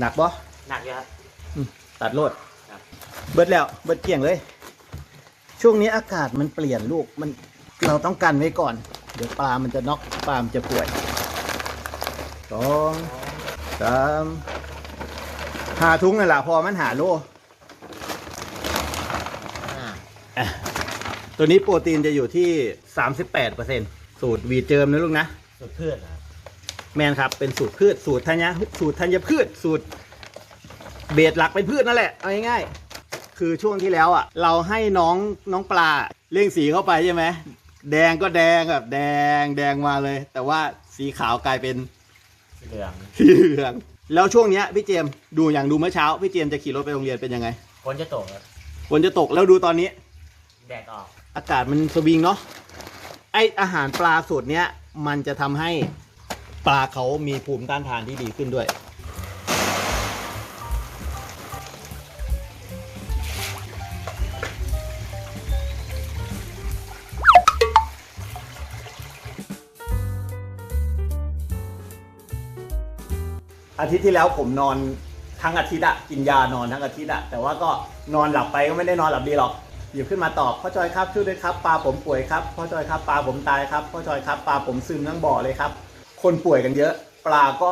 หนักบ่หนักอยู่ครับตัดโลดครับ เบิดแล้วเบิดเกลี่ยงเลย ช่วงนี้อากาศมันเปลี่ยนลูกมันเราต้องกันไว้ก่อน เดี๋ยวปลามันจะน็อกปลามันจะป่วยสองสามหาทุงนั่นแหละพอมันหาโลอ่าตัวนี้โปรตีนจะอยู่ที่ 38%สูตรวีเจิมนะลูกนะ สุดพืชนะครับ แมนครับ เป็นสูตรพืชสูตรธัญสูตรธัญพืชสูตร เบสหลักเป็นพืชนั่นแหละเอาง่ายๆคือช่วงที่แล้วอะ เราให้น้องน้องปลาเร่งสีเข้าไปใช่ไหมแดงก็แดงแบบแดงแดงมาเลย แต่ว่าสีขาวกลายเป็นสีเหลืองสีเหลืองแล้วช่วงเนี้ยพี่เจมส์ดูอย่างดูเมื่อเช้าพี่เจมส์จะขี่รถไปโรงเรียนเป็นยังไงฝนจะตกครับฝนจะตกแล้วดูตอนนี้ แดดออก อากาศมันสวิงเนาะไออาหารปลาสูตรเนี้ยมันจะทำให้ ปลาเขามีภูมิต้านทานที่ดีขึ้นด้วย อาทิตย์ที่แล้วผมนอนทั้งอาทิตย์อะกินยานอนทั้งอาทิตย์อะแต่ว่าก็นอนหลับไปก็ไม่ได้นอนหลับดีหรอกหยิบขึ้นมาตอบพ่อจอยครับช่วยด้วยครับปลาผมป่วยครับพ่อจอยครับปลาผมตายครับพ่อจอยครับปลาผมซึมทั้งบ่อเลยครับ คนป่วยกันเยอะ ปลาก็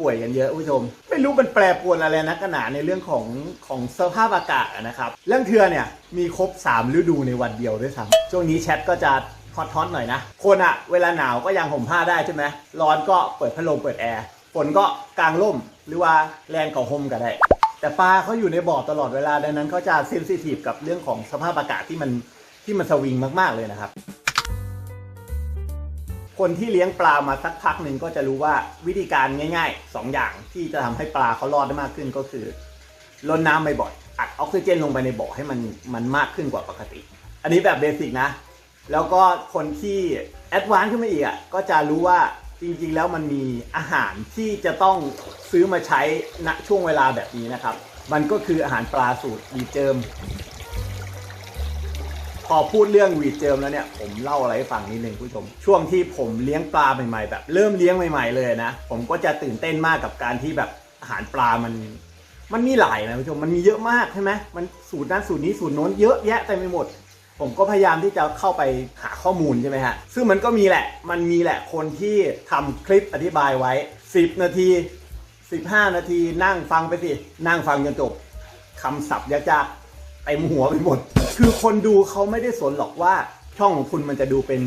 ป่วยกันเยอะคุณผู้ชม ไม่รู้มันแปรปรวนอะไรนักหนาในเรื่องของของสภาพอากาศนะครับเรื่องเทือเนี่ยมีครบ 3 ฤดูในวันเดียวด้วยซ้ำช่วงนี้แชทก็จะฮอตฮอตหน่อยนะ คนอะเวลาหนาวก็ยังห่มผ้าได้ใช่ไหมร้อนก็เปิดพัดลมเปิดแอร์ฝนก็กลางร่มหรือว่าแรงกับห่มก็ได้ แต่ปลาเขาอยู่ในบ่อตลอดเวลาดังนั้นเขาจะเซนซิทีฟกับเรื่องของสภาพอากาศที่มันที่มันสวิงมากๆเลยนะครับ คนที่เลี้ยงปลามาสักพักหนึ่งก็จะรู้ว่าวิธีการง่ายๆ2อย่างที่จะทำให้ปลาเขารอดได้มากขึ้นก็คือลดน้ำบ่อยๆอัดออกซิเจนลงไปในบ่อให้มันมันมากขึ้นกว่าปกติ อันนี้แบบเบสิกนะ แล้วก็คนที่แอดวานซ์ขึ้นมาอีกอะก็จะรู้ว่าจริงๆแล้วมันมีอาหารที่จะต้องซื้อมาใช้ณช่วงเวลาแบบนี้นะครับ มันก็คืออาหารปลาสูตรดีเจิม พอพูดเรื่องวีดเจิมแล้วเนี่ยผมเล่าอะไรให้ฟังนิดนึงคุณผู้ชม ช่วงที่ผมเลี้ยงปลาใหม่ๆ แบบเริ่มเลี้ยงใหม่ ๆ เลยนะ ผมก็จะตื่นเต้นมากกับการที่แบบอาหารปลามันมันมีหลายนะคุณผู้ชมมันมีเยอะมากใช่ไหมมันสูตรนั้นสูตรนี้สูตรโน้นเยอะแยะเต็มไปหมด ผมก็พยายามที่จะเข้าไปหาข้อมูลใช่ไหมฮะซึ่งมันก็มีแหละมันมีแหละคนที่ทำคลิปอธิบายไว้ 10 นาที 15 นาทีนั่งฟังไปสินั่งฟังจนจบคำศัพท์ยากๆ เต็มหัวไปหมด คือคนดูเขาไม่ได้สนหรอกว่าช่องของคุณมันจะดูเป็น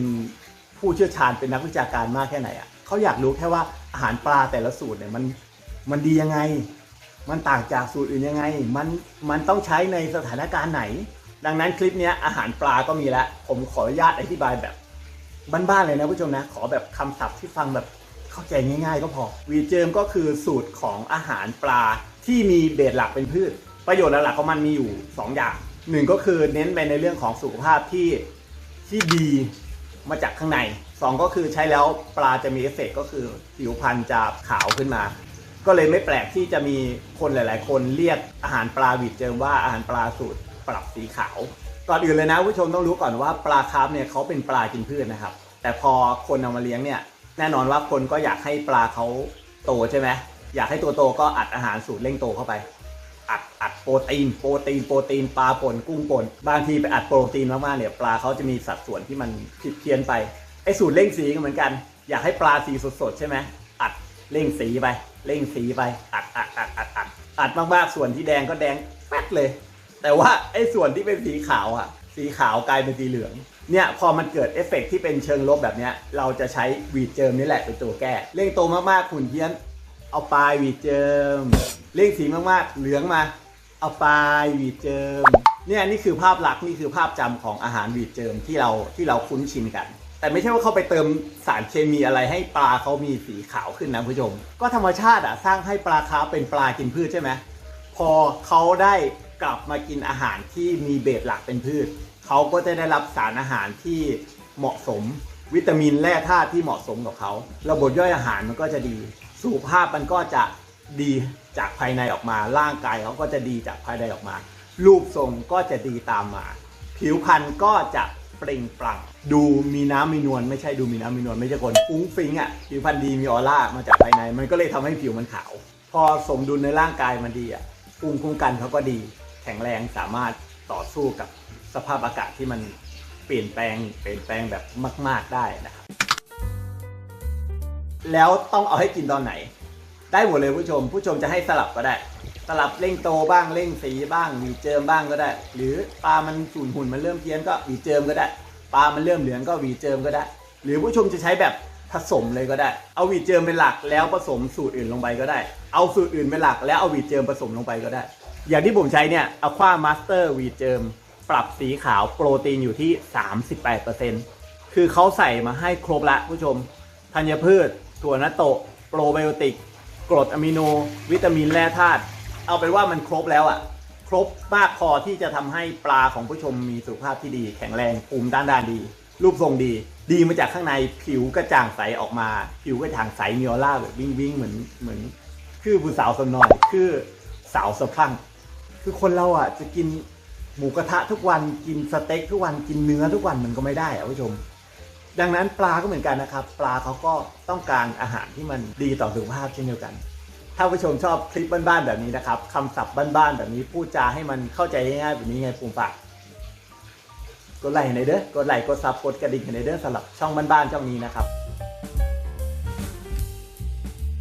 ผู้เชี่ยวชาญเป็นนักวิชาการมากแค่ไหนอะเขาอยากรู้แค่ว่าอาหารปลาแต่ละสูตรเนี่ยมันมันดียังไง มันต่างจากสูตรอื่นยังไง มันมันต้องใช้ในสถานการณ์ไหน ดังนั้นคลิปเนี้ยอาหารปลาก็มีแล้ว ผมขออนุญาตอธิบายแบบบ้านๆเลยนะผู้ชมนะ ขอแบบคำศัพท์ที่ฟังแบบเข้าใจง่าย ๆ ก็พอวีเจิมก็คือสูตรของอาหารปลาที่มีเบสหลักเป็นพืช ประโยชน์หลักๆของมันมีอยู่ 2 อย่างหนึ่งก็คือเน้นไปในเรื่องของสุขภาพที่ที่ดีมาจากข้างในสองก็คือใช้แล้วปลาจะมีเอฟเฟกก็คือผิวพรรณจะขาวขึ้นมา ก็เลยไม่แปลกที่จะมีคนหลาย ๆ คนเรียกอาหารปลาวีดเจิมว่าอาหารปลาสูตรปรับสีขาว ก่อนอื่นเลยนะผู้ชมต้องรู้ก่อนว่าปลาคาร์ฟเนี่ยเขาเป็นปลากินพืชนะครับ แต่พอคนเอามาเลี้ยงเนี่ยแน่นอนว่าคนก็อยากให้ปลาเขาโตใช่ไหมอยากให้ตัวโตก็อัดอาหารสูตรเร่งโตเข้าไป อัดอัดโปรตีนโปรตีนโปรตีนปลาป่นกุ้งป่นบางทีไปอัดโปรตีนมากๆเนี่ยปลาเขาจะมีสัดส่วนที่มันผิดเพี้ยนไปไอ้สูตรเร่งสีก็เหมือนกัน อยากให้ปลาสีสดๆใช่ไหมอัดเร่งสีไปเร่งสีไปอัดอัดอัดอัดอัดอัดมากๆส่วนที่แดงก็แดงแป๊ดเลย แต่ว่าไอ้ส่วนที่เป็นสีขาวอะสีขาวกลายเป็นสีเหลืองเนี่ยพอมันเกิดเอฟเฟกต์ที่เป็นเชิงลบแบบเนี้ยเราจะใช้วีดเจิมนี่แหละเป็นตัวแก้เร่งโตมากๆขุนเพี้ยน เอาปลายวีดเจิมเร่งสีมากๆ เหลืองมา เอาปลายวีดเจิม เนี่ยนี่คือภาพลักษณ์นี่คือภาพจำของอาหารวีดเจิมที่เราที่เราคุ้นชินกัน แต่ไม่ใช่ว่าเขาไปเติมสารเคมีอะไรให้ปลาเขามีสีขาวขึ้นนะผู้ชม ก็ธรรมชาติอะสร้างให้ปลาคาร์ฟเป็นปลากินพืชใช่ไหมพอเขาได้กลับมากินอาหารที่มีเบสหลักเป็นพืช เขาก็จะได้รับสารอาหารที่เหมาะสม วิตามินแร่ธาตุที่เหมาะสมกับเขา ระบบย่อยอาหารมันก็จะดี สุขภาพมันก็จะดีจากภายในออกมา ร่างกายเขาก็จะดีจากภายในออกมา รูปทรงก็จะดีตามมา ผิวพรรณก็จะเปล่งปลั่ง ดูมีน้ำมีนวลไม่ใช่ดูมีน้ำมีนวลไม่ใช่คนฟุ้งฟิ้งอะผิวพรรณดีมีออร่ามาจากภายใน มันก็เลยทำให้ผิวมันขาวพพอสมดุลในร่างกายมันดีอะภูมิคุ้มกันเขาก็ดี แข็งแรงสามารถต่อสู้กับสภาพอากาศที่มันเปลี่ยนแปลงเปลี่ยนแปลงแบบมาก ๆได้นะครับ แล้วต้องเอาให้กินตอนไหน ได้หมดเลยผู้ชม ผู้ชมจะให้สลับก็ได้ สลับเร่งโตบ้างเร่งสีบ้างหวีเจิมบ้างก็ได้ หรือปลามันสูญหุ่นมันเริ่มเพี้ยนก็หวีเจิมก็ได้ปลามันเริ่มเหลืองก็หวีเจิมก็ได้ หรือผู้ชมจะใช้แบบผสมเลยก็ได้ เอาหวีเจิมเป็นหลักแล้วผสมสูตรอื่นลงไปก็ได้ เอาสูตรอื่นเป็นหลักแล้วเอาหวีเจิมผสมลงไปก็ได้ อย่างที่ผมใช้เนี่ยอความาสเตอร์วีเจิมปรับสีขาวโปรตีนอยู่ที่ 38%คือเขาใส่มาให้ครบละผู้ชมธัญพืช ถั่วนาโตะโปรไบโอติก กรดอะมิโน วิตามินแร่ธาตุเอาเป็นว่ามันครบแล้วอะ่ะ ครบมากพอที่จะทำให้ปลาของผู้ชมมีสุขภาพที่ดี แข็งแรงภูมิด้านด้านดี รูปทรงดี ดีมาจากข้างในผิวกระจ่างใสออกมา ผิวกระจ่างใสมีออร่าแบบวิ่งวิ่งเหมือนเหมือน คือผู้สาวสนอยคือสาวสะพรั่ง คือคนเราอะจะกินหมูกระทะทุกวันกินสเต็กทุกวันกินเนื้อทุกวันมันก็ไม่ได้อะผู้ชม ดังนั้นปลาก็เหมือนกันนะครับ ปลาเขาก็ต้องการอาหารที่มันดีต่อสุขภาพเช่นเดียวกัน ถ้าผู้ชมชอบคลิปบ้านๆแบบนี้นะครับคำศัพท์บ้านๆแบบนี้พูดจาให้มันเข้าใจง่ายๆแบบนี้ไงปุ่มฝากกดไลค์ให้หน่อยเด้อกดไลค์กดซับกดกระดิ่งให้หน่อยเด้อสำหรับช่องบ้านๆช่องนี้นะครับ